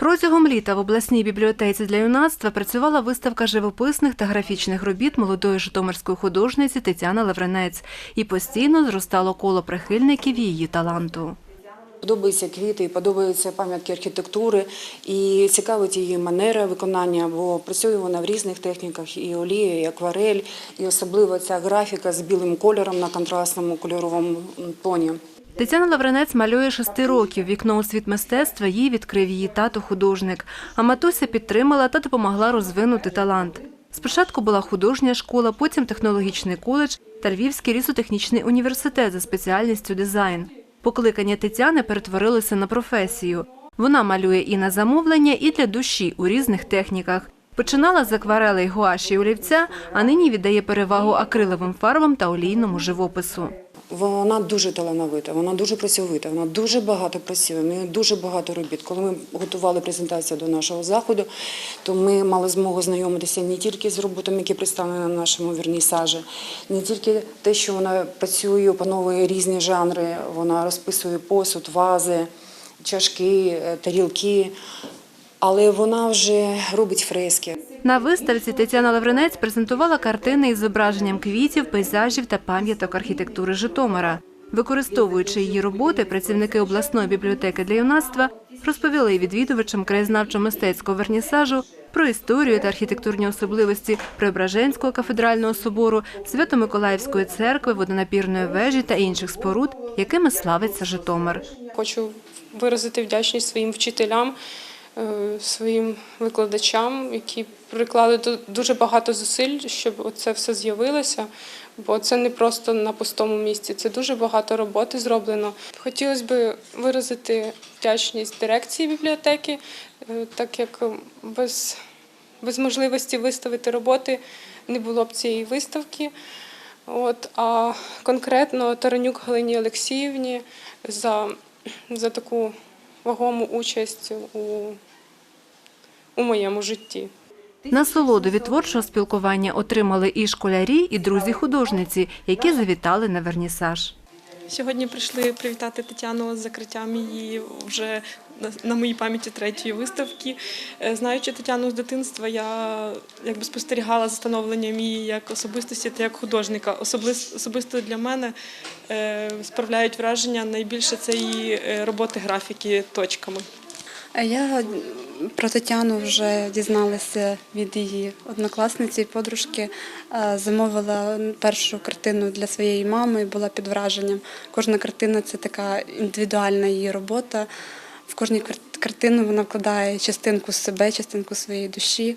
Протягом літа в обласній бібліотеці для юнацтва працювала виставка живописних та графічних робіт молодої житомирської художниці Тетяни Лавренець і постійно зростало коло прихильників її таланту. Подобаються квіти, подобаються пам'ятки архітектури і цікавить її манера виконання, бо працює вона в різних техніках і олія, і акварель, і особливо ця графіка з білим кольором на контрастному кольоровому тоні. Тетяна Лавренець малює шести років. Вікно у світ мистецтва їй відкрив її тато художник. А матуся підтримала та допомогла розвинути талант. Спочатку була художня школа, потім технологічний коледж та Львівський лісотехнічний університет за спеціальністю дизайн. Покликання Тетяни перетворилося на професію. Вона малює і на замовлення, і для душі у різних техніках. Починала з акварелей гуаші і олівця, а нині віддає перевагу акриловим фарбам та олійному живопису. Вона дуже талановита, вона дуже працьовита, вона дуже багато працює, в дуже багато робіт. Коли ми готували презентацію до нашого заходу, то ми мали змогу знайомитися не тільки з роботами, які представлені на нашому вернісажі, не тільки те, що вона працює, опановує різні жанри, вона розписує посуд, вази, чашки, е, тарілки, але вона вже робить фрески. На виставці Тетяна Лавринець презентувала картини із зображенням квітів, пейзажів та пам'яток архітектури Житомира. Використовуючи її роботи, працівники обласної бібліотеки для юнацтва розповіли відвідувачам краєзнавчо-мистецького вернісажу про історію та архітектурні особливості Преображенського кафедрального собору, Свято-Миколаївської церкви, водонапірної вежі та інших споруд, якими славиться Житомир. Хочу виразити вдячність своїм вчителям, своїм викладачам, які приклали ду- дуже багато зусиль, щоб це все з'явилося. Бо це не просто на пустому місці, це дуже багато роботи зроблено. Хотілося б виразити вдячність дирекції бібліотеки, е, так як без, без можливості виставити роботи не було б цієї виставки. От, а конкретно Таранюк Галині Олексіївні за, за таку вагому участь у, у моєму житті. Насолоду від творчого спілкування отримали і школярі, і друзі художниці, які завітали на вернісаж. Сьогодні прийшли привітати Тетяну з закриттям її вже на- моїй пам'яті третьої виставки. Е, Знаючи Тетяну з дитинства, я якби спостерігала за становленням її як особистості та як художника. Особисто для мене е, справляють враження найбільше це її е, роботи графіки точками. Я про Тетяну вже дізналася від її однокласниці і подружки. Е, Замовила першу картину для своєї мами, була під враженням. Кожна картина це така індивідуальна її робота. В кожній кар- картину вона вкладає частинку себе, частинку своєї душі.